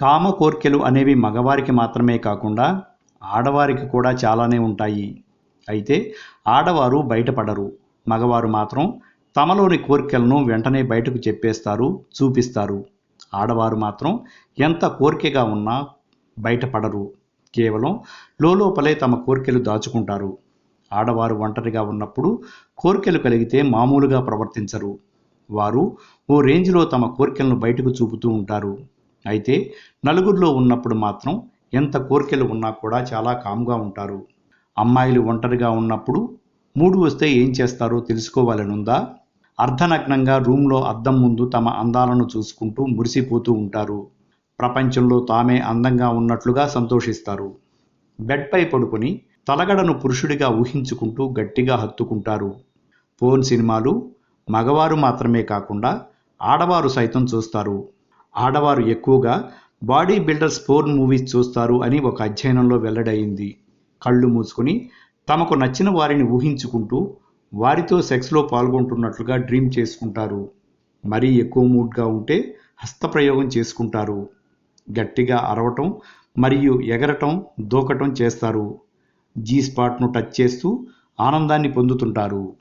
కామ కోర్కెలు అనేవి మగవారికి మాత్రమే కాకుండా ఆడవారికి కూడా చాలానే ఉంటాయి. అయితే ఆడవారు బయటపడరు. మగవారు మాత్రం తమలోని కోరికలను వెంటనే బయటకు చెప్పేస్తారు చూపిస్తారు. ఆడవారు మాత్రం ఎంత కోరికగా ఉన్నా బయటపడరు. కేవలం లోపలే తమ కోరికలు దాచుకుంటారు. ఆడవారు ఒంటరిగా ఉన్నప్పుడు కోరికలు కలిగితే మామూలుగా ప్రవర్తించరు. వారు ఓ రేంజ్లో తమ కోరికలను బయటకు చూపుతూ ఉంటారు. అయితే నలుగురిలో ఉన్నప్పుడు మాత్రం ఎంత కోరికలు ఉన్నా కూడా చాలా కామ్గా ఉంటారు. అమ్మాయిలు ఒంటరిగా ఉన్నప్పుడు మూడు వస్తే ఏం చేస్తారో తెలుసుకోవాలనుందా? అర్ధనగ్నంగా రూమ్లో అద్దం ముందు తమ అందాలను చూసుకుంటూ మురిసిపోతూ ఉంటారు. ప్రపంచంలో తామే అందంగా ఉన్నట్లుగా సంతోషిస్తారు. బెడ్పై పడుకొని తలగడను పురుషుడిగా ఊహించుకుంటూ గట్టిగా హత్తుకుంటారు. ఫోన్ సినిమాలు మగవారు మాత్రమే కాకుండా ఆడవారు సైతం చూస్తారు. ఆడవారు ఎక్కువగా బాడీ బిల్డర్స్ పోర్న్ మూవీస్ చూస్తారు అని ఒక అధ్యయనంలో వెల్లడైంది కళ్ళు మూసుకుని తమకు నచ్చిన వారిని ఊహించుకుంటూ వారితో సెక్స్లో పాల్గొంటున్నట్లుగా డ్రీమ్ చేసుకుంటారు. మరీ ఎక్కువ మూడ్గా ఉంటే హస్తప్రయోగం చేసుకుంటారు. గట్టిగా అరవటం మరియు ఎగరటం దూకటం చేస్తారు. జీ స్పాట్ను టచ్ చేస్తూ ఆనందాన్ని పొందుతుంటారు.